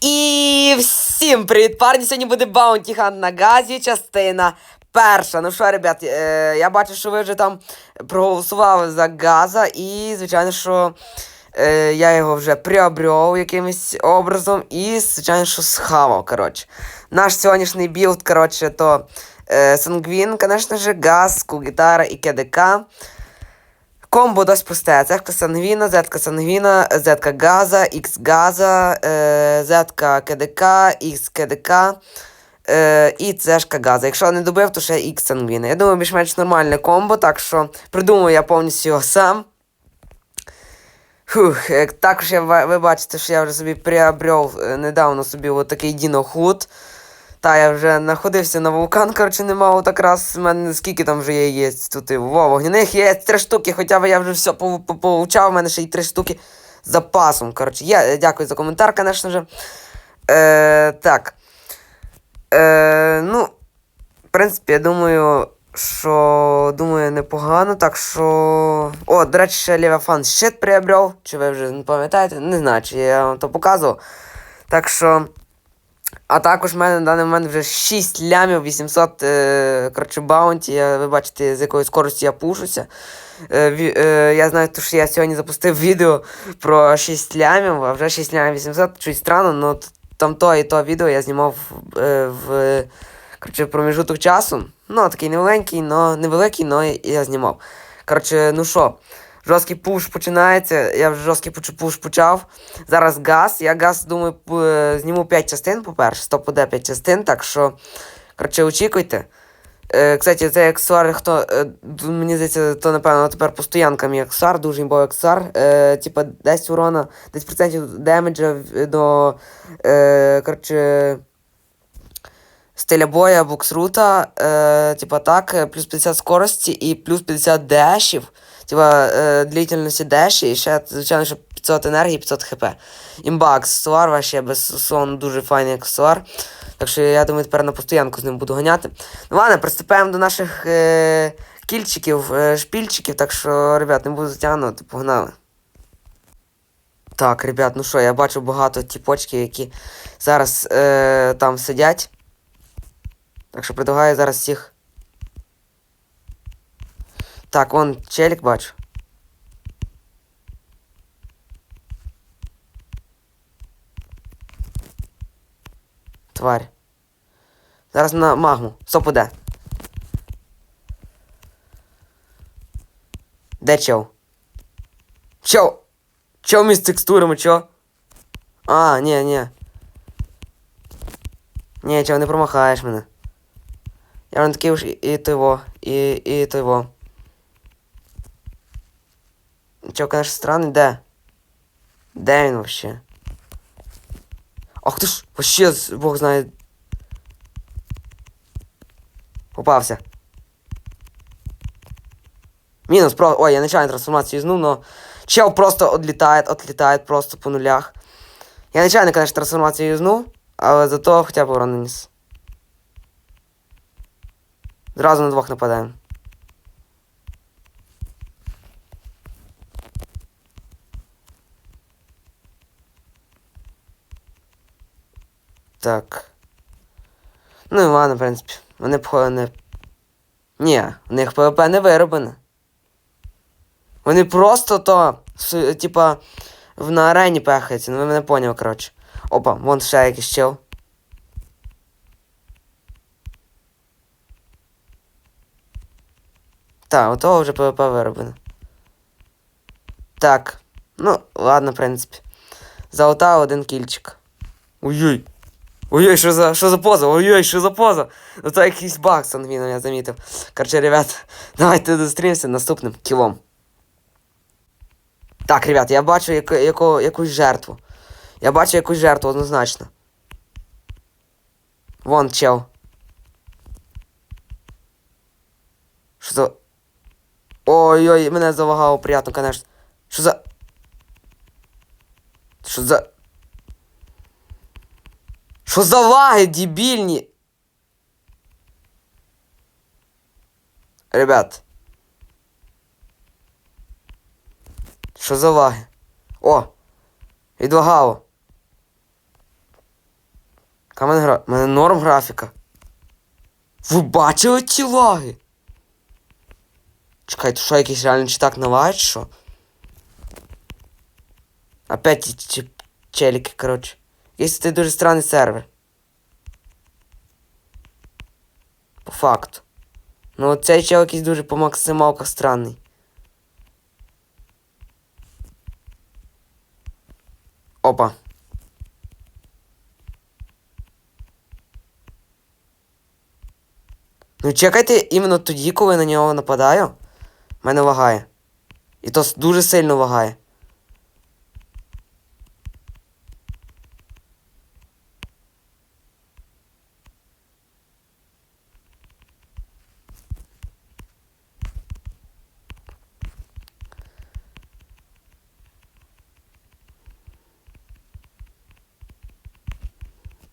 І всім привіт, парні! Сьогодні буде Bounty Hunt на газі, частина перша. Ну що, ребят, е, я бачу, що ви вже там проголосували за газа, і, звичайно, що е, я його вже приобрел якимось образом, і, звичайно, що схавав, коротше. Наш сьогоднішній білд, коротше, то е, Сангвін, звісно ж, газ, Кугітара і КДК. Комбо досить просте. Зетка Сангвіна, Зетка Сангвіна, Зетка Газа, Х Газа, е, Зетка КДК, Х КДК е, і Цешка Газа. Якщо не добив, то ще Х Сангвіна. Я думаю, більш-менш нормальне комбо, так що придумав я повністю його сам. Фух, е, також я, ви бачите, що я вже собі приобрел е, недавно собі отакий дінохуд. Та, я вже знаходився на вулкан, коротше, не мав так раз. У мене скільки там вже є яєць тут. Во, вогняних є три штуки, хоча б я вже все пов- у мене ще й три штуки з запасом. Коротше, я е, дякую за коментар, звісно ж. Е, так. Е, ну, в принципі, я думаю, що думаю, непогано, так що. О, до речі, ще Левіафан щит приобрел. Чи ви вже не пам'ятаєте? Не знаю, чи я вам то показував. Так що. А також в мене на даний момент вже 6 лямів 800 е, коротше, баунті. Ви бачите, з якою скоростю я пушуся. Е, е, я знаю, що я сьогодні запустив відео про 6 лямів, а вже 6 лямів 800, чуть странно, але там то і то відео я знімав е, в коротше, проміжуток часу. Ну, такий невеленький, но невеликий, але я знімав. Коротше, ну що, жорсткий пуш починається. Я вже жорсткий пуш, почав. Зараз газ. Я газ, думаю, е, зніму 5 частин, по-перше, 100 буде 5 частин, так що, коротше, очікуйте. Е, кстати, цей аксесуар, хто, е, мені здається, то, напевно, тепер постоянка мій аксесуар, дуже імбовий аксесуар. Е, типа 10 урона, 10% демеджа до, е, коротше, стиля боя буксрута, е, типа так, плюс 50 скорості і плюс 50 дешів. Типа е, длительності деші, і ще, звичайно, що 500 енергії, 500 хп. Імба аксесуар, вообще без сон, дуже файний аксесуар. Так що я думаю, тепер на постоянку з ним буду ганяти. Ну ладно, приступаємо до наших е, кільчиків, е, шпільчиків, так що, ребят, не буду затягнути, погнали. Так, ребят, ну що, я бачу багато тіпочків, які зараз е, там сидять. Так що предлагаю зараз всіх. Так, вон челік бачу. Тварь. Зараз на магму. Стоп іде. Де чел? Чел! Чел між текстурами, чо? А, ні, ні. Ні, чел, не промахаєш мене. Я не такий уж і, і того, і, і того. Чо, конечно, странний, де? Де він вообще? Ах ти ж, вообще, бог знає. Попався. Мінус, про... Ой, я нечаянно трансформацію знув, но... Чел просто отлетает, отлетает просто по нулях. Я нечаянно, конечно, трансформацію юзнув, але зато хоча б урон наніс. Зразу на двох нападаємо. Так. Ну і ладно, в принципі. Вони б не. Ні, в них ПВП не вироблене. Вони просто то, типа, на арені пехаються, ну ви мене поняли, коротше. Опа, вон ще якийсь чел. Так, у того вже ПВП вироблено. Так. Ну, ладно, в принципі. Золота один кільчик. Ой-ой. Ой-ой, що за, що за поза? Ой-ой, що за поза? Ну то якийсь баг сангвіном, я замітив. Короче, ребят, давайте зустрінемося наступним кілом. Так, ребят, я бачу яку, яку, якусь жертву. Я бачу якусь жертву однозначно. Вон чел. Що за. Ой-ой, мене залагало приятно, конечно. Що за. Що за. Що за лаги дебільні? Ребят. Що за лаги? О! Відлагало. Мене гра. У мене норм графіка. Ви бачили ці лаги? Чекай, то що якийсь реально чи так навають, що? Опять ці челіки, коротше. Якийсь це дуже странний сервер. По факту. Ну цей чел якийсь дуже по максималках странний. Опа. Ну чекайте іменно тоді, коли на нього нападаю. Мене лагає. І то дуже сильно лагає.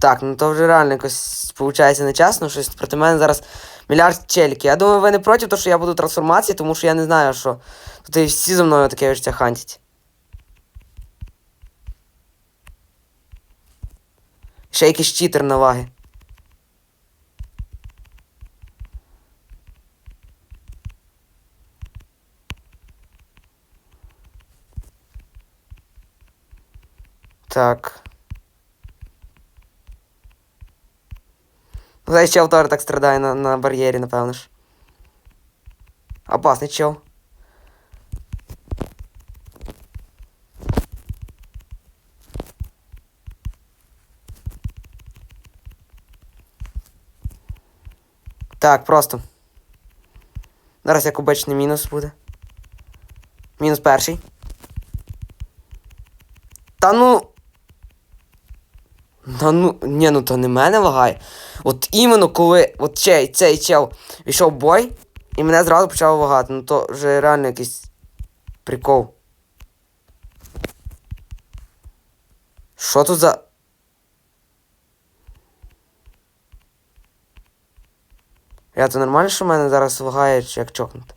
Так, ну то вже реально якось виходить нечесно, щось проти мене зараз мільярд челіків. Я думаю, ви не проти, того, що я буду трансформації, тому що я не знаю, що тут і всі за мною таке життя хантять. Ще якийсь читер на ваги. Так. Знаєш, чел теж так страдає на, на бар'єрі, напевно ж. Опасний чел. Так, просто. Зараз як обичний мінус буде. Мінус перший. Та ну. Та ну. Ні, ну то не мене лагає. От іменно коли от цей, цей чел війшов бой, і мене зразу почало лагати. Ну то вже реально якийсь прикол. Що тут за. Я то нормально, що мене зараз лагає, чи як чокнути?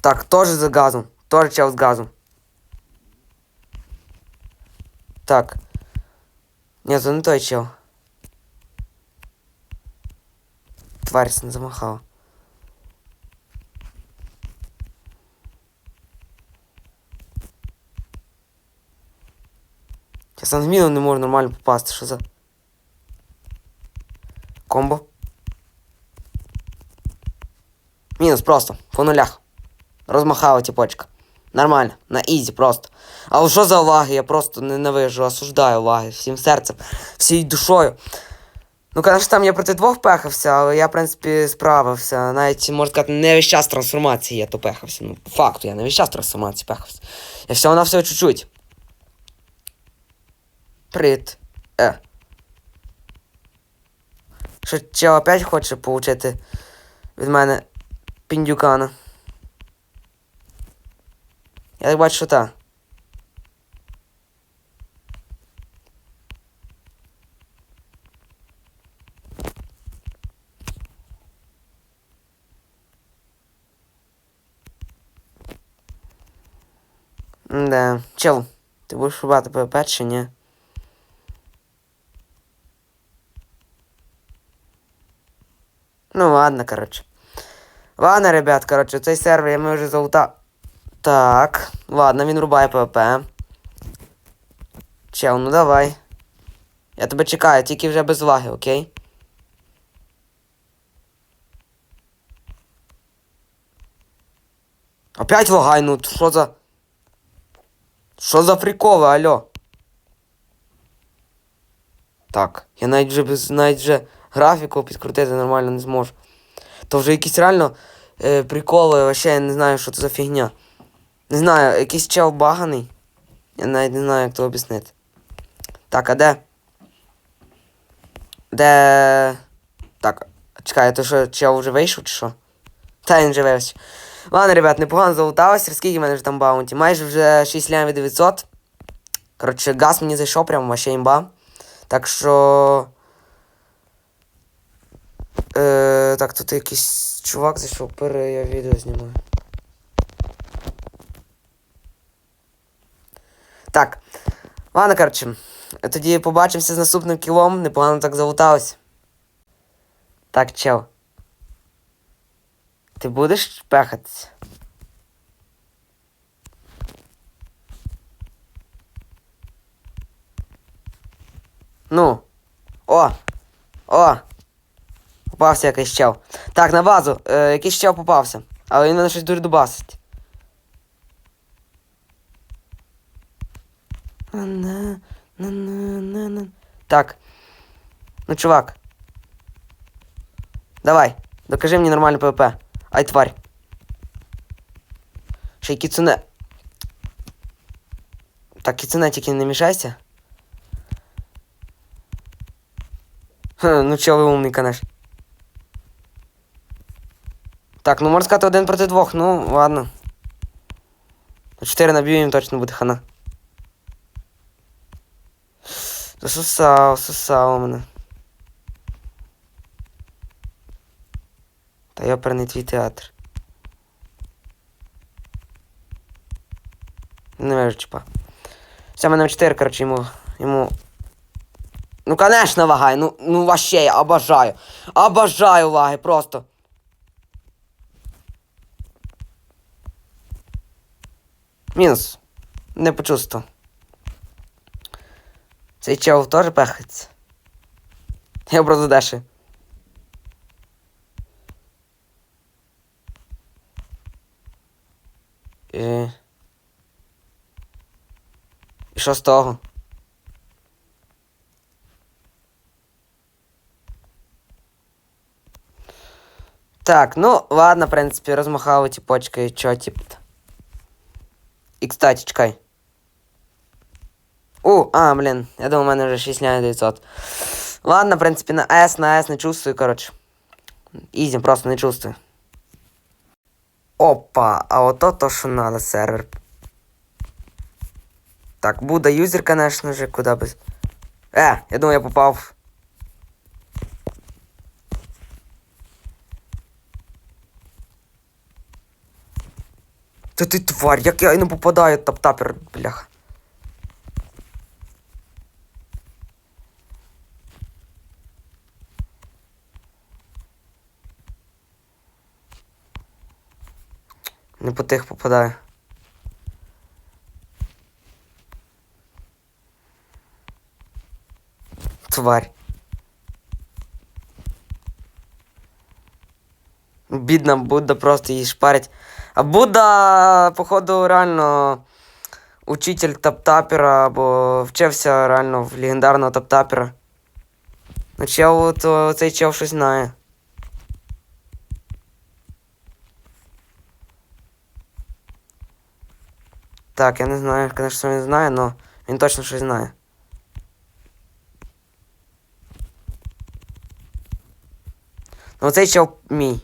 Так, теж з газом. Теж чел з газом. Так. Ні, це не той чел. Тварь не замахала. Я сам в міну не можу нормально попасти, що за. Комбо. Мінус просто, по нулях. Розмахала тіпочка. Нормально, на ізі просто. А що за лаги? Я просто ненавижу, осуждаю лаги всім серцем, всією душою. Ну, конечно, там я проти двох пехався, але я, в принципі, справився. Навіть, можна сказати, не весь час трансформації я то пехався. Ну, по факту, я не весь час трансформації пехався. Я всього на все чуть-чуть. Привіт. Е. Що чел опять хоче получити від мене піндюкана. Я так бачу, що та. Да. Чел, ти будеш рубати ПВП чи ні? Ну ладно, короче. Ладно, ребят, короче, цей сервер я ми вже залута. Так, ладно, він рубає ПВП. Чел, ну давай. Я тебе чекаю, тільки вже без лаги, окей? Опять лагай, ну що за. Що за приколи, алло? Так, я навіть вже без навіть вже графіку підкрутити нормально не зможу. То вже якісь реально е, приколи, вообще я не знаю, що це за фігня. Не знаю, якийсь чел баганий. Я навіть не знаю, як то об'яснити. Так, а де? Де. Так, чекай, то що чел вже вийшов чи що? Та він вийшов. Ладно, ребят, непогано залуталося. Скільки в мене вже там баунті? Майже вже 6 лямів 900. Коротше, газ мені зайшов, прям вообще імба. Так що. Е, так, тут якийсь чувак зайшов, пере я відео знімаю. Так. Ладно, коротше, тоді побачимося з наступним кілом, непогано так залуталось. Так, чел. Ти будеш пехатися? Ну. О! О! Попався якийсь чел. Так, на базу. Е, якийсь чел попався. Але він мене щось дуже дубасить. На, на, на, на, на. Так. Ну, чувак. Давай. Докажи мені нормальний ПВП. Ай, тварь. Ще й кіцуне. Так, кіцуне тільки не мішайся. Ха, ну чел ви умний, конечно. Так, ну можна сказати один проти двох, ну ладно. Чотири наб'ю їм точно буде хана. Засосав, сосав мене. Та я перний твій театр. Не вижу, чіпа. Все, мене 4, коротше, йому. йому. Ну, конечно, лагай, ну, ну вообще, я обожаю. Обожаю лаги, просто. Мінус. Не почувствував. Цей чел теж пехається. Я просто деші. І... І що з того? Так, ну, ладно, в принципі, розмахали ті почки, чо, тип. І, кстати, чекай. У, а, блін, я думав, у мене вже 6 900. Ладно, в принципі, на S, на S не чувствую, коротше. Ізі, просто не чувствую. Опа, а ото то, що надо, сервер. Так, буде юзер, конечно же, куда бы. Е, я думаю, я попав. Та ти тварь, як я не попадаю тап-тапер, бляха. Не по тих попадаю. Тварь. Бідна Будда просто її шпарить. А Будда, походу, реально учитель таптапера, або вчився реально в легендарного таптапера. Ну чел, то цей чел щось знає. Так, я не знаю, конечно, що він знає, но він точно щось знає. Ну цей чел мій.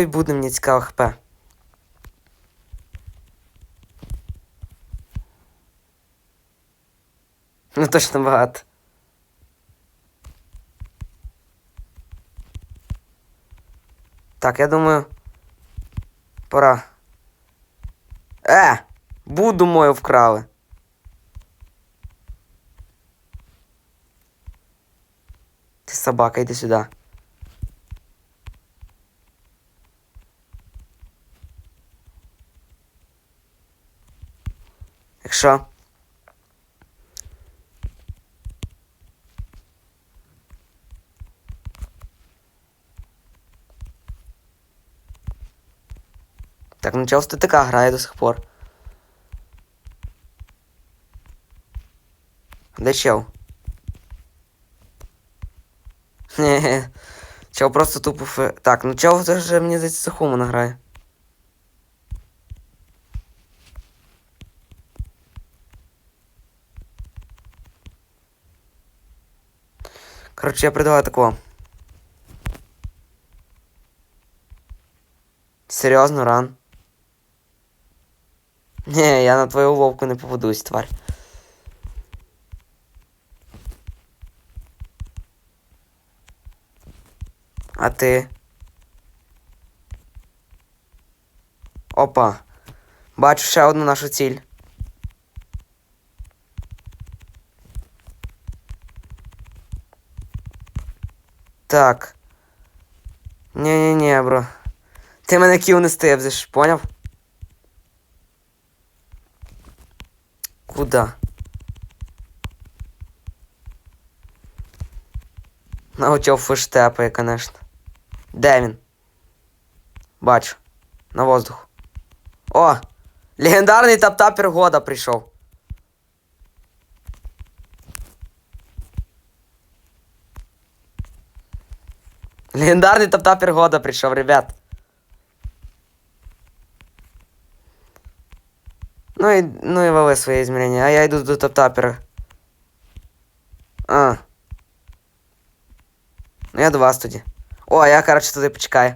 І буде мені цікаво хп. Ну точно багато. Так, я думаю. Пора. Е! Буду мою вкрали. Ти собака, йди сюди. Якщо. Так, ну чел в ТТК грає до сих пор. Де чел? Хе-хе. Чел просто тупо фе... Так, ну чел вже мені здається за Хумана грає. Короче, я предлагаю такого. Серйозно, ран? Не, я на твою уловку не попадусь, тварь. А ти? Опа. Бачу ще одну нашу ціль. Так. Ні-ні-ні, бро. Ти мене кіл не стивзиш, поняв? Куда? На очов фиштепає, конечно. Де? Бачу. На воздух. О! Легендарний таптапер года прийшов. Легендарний таптапер года прийшов, ребят. Ну і, ну і вали свої зміряння, а я йду до таптапера. А. Ну я до вас тоді. О, а я, коротше, туди почекаю.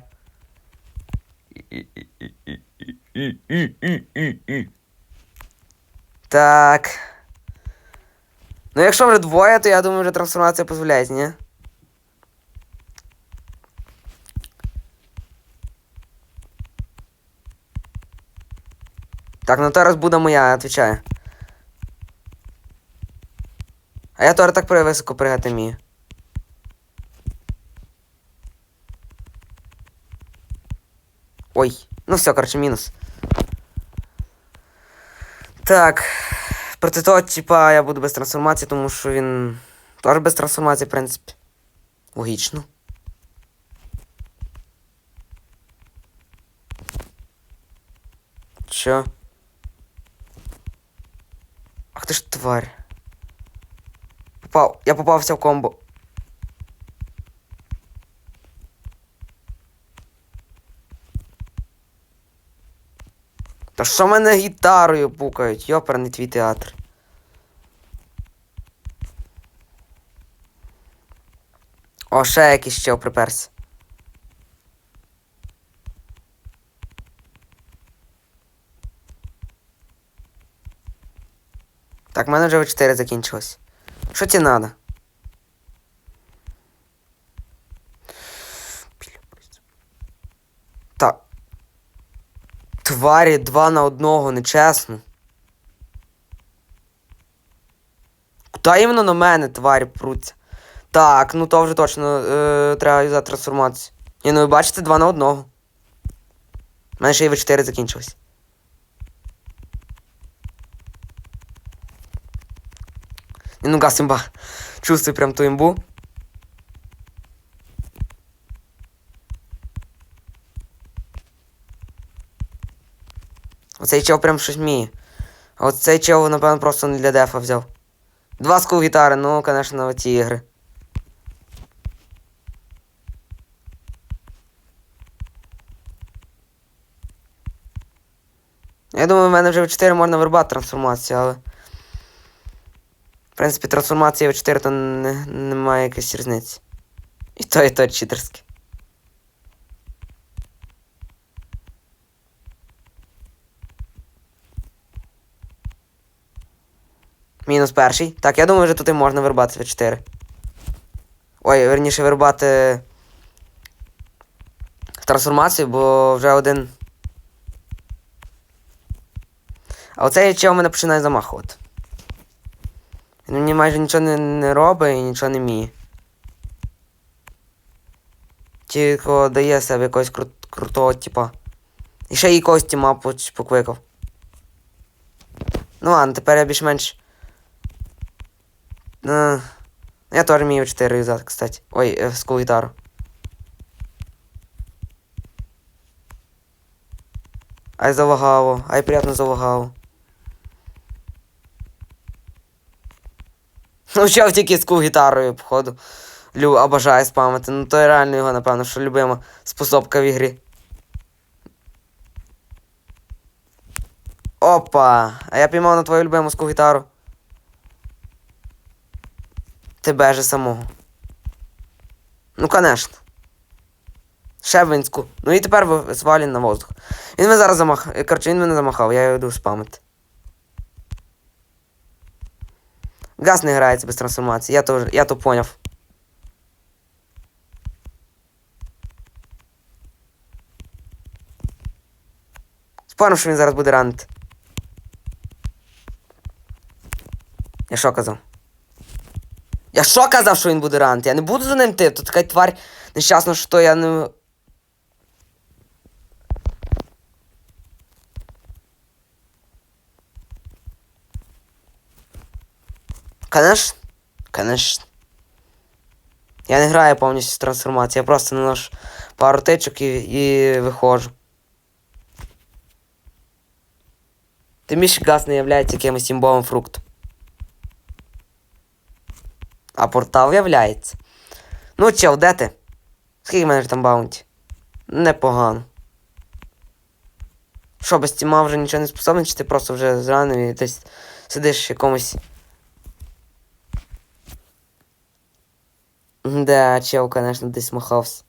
Так. Ну, якщо вже двоє, то я думаю, вже трансформація дозволяє, ні? Так, ну зараз буде моя, отвечаю. А я теж так високо пригати вмію. Ой, ну все, короче, мінус. Так. Проти того, типа, я буду без трансформації, тому що він. Теж без трансформації, в принципі. Логічно. Чо? Ах ти ж тварь. Попав. Я попався в комбо. Та що мене гітарою пукають? Йоперний твій театр. О, ще якийсь чел приперся. Так, в мене вже 4 закінчилось. Що тебе надо? Так. Тварі два на одного, нечесно. Куда іменно на мене тварі пруться? Так, ну то вже точно е, треба юзати трансформацію. Ні, ну ви бачите, два на одного. У мене ще й В4 закінчилось. Ні, ну газ імба. Чувствую прям ту імбу. Оцей чел прям щось вміє. А от цей чел, напевно, просто не для дефа взяв. Два скул гітари, ну, конечно, ті ігри. Я думаю, в мене вже в 4 можна вирубати трансформацію, але. В принципі, трансформація в 4 то не, немає якоїсь різниці. І то, і то читерське. Мінус перший. Так, я думаю, вже тут і можна вирубати в 4. Ой, верніше вирубати трансформацію, бо вже один. А оцей чел мене починає замахувати. Він майже нічого не, не робить і нічого не вміє. Тільки дає себе якогось кру крутого, типа. І ще якогось тіма поч- покликав. Ну ладно, тепер я більш-менш. Е, я теж вмію 4 юзати, кстати. Ой, е, скул гітару. Ай залагало, ай приятно залагало. Ну, чав тільки скул гітарою, походу. Лю обожає спамити. Ну то реально його, напевно, що любима способка в ігрі. Опа! А я піймав на твою любиму гітару. Тебе же самого. Ну, конечно. Ще Винську. Ну і тепер свалін на воздух. Він мене зараз замах. е, Коротше, він мене замахав, я його йду спамити. Газ не грається без трансформації, я тоже, я то поняв. Спорим, що він зараз буде ранити. Я що казав? Я що казав, що він буде ранити? Я не буду за ним ти, то така тварь нещасно, що я не... Конечно. Конечно. Я не граю повністю з я просто наношу пару тичок і, і виходжу. Тим більше газ не являється якимось імбовим фруктом. А портал являється. Ну чел, де ти? Скільки в мене там баунті? Непогано. Що, без тіма вже нічого не способний, чи ти просто вже зранив і десь сидиш в якомусь. Да, чел, конечно, десь махався.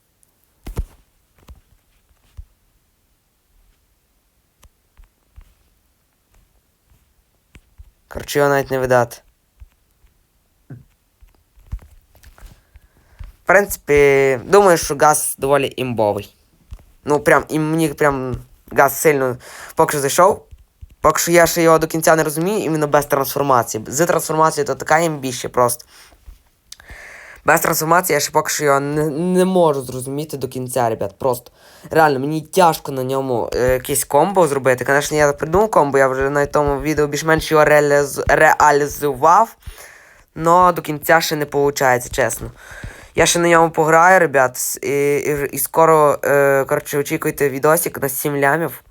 Короче, його навіть не видати. В принципі, думаю, що газ доволі імбовий. Ну, прям, і мені прям газ сильно поки що зайшов. Поки що я ще його до кінця не розумію, іменно без трансформації. З трансформацією то така імбіще просто. Без трансформації я ще поки що його не, не можу зрозуміти до кінця, ребят. Просто. Реально, мені тяжко на ньому е, якесь комбо зробити. Звісно, я придумав комбо, я вже на тому відео більш-менш його реаліз... реалізував. Но до кінця ще не виходить, чесно. Я ще на ньому пограю, ребят, і, і, і скоро, е, коротше, очікуйте відосик на 7 лямів.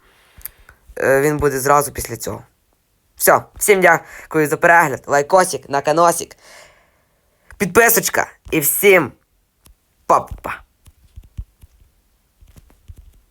Е, він буде зразу після цього. Все, всім дякую за перегляд. Лайкосик на каносик. Підписочка і всім па-па.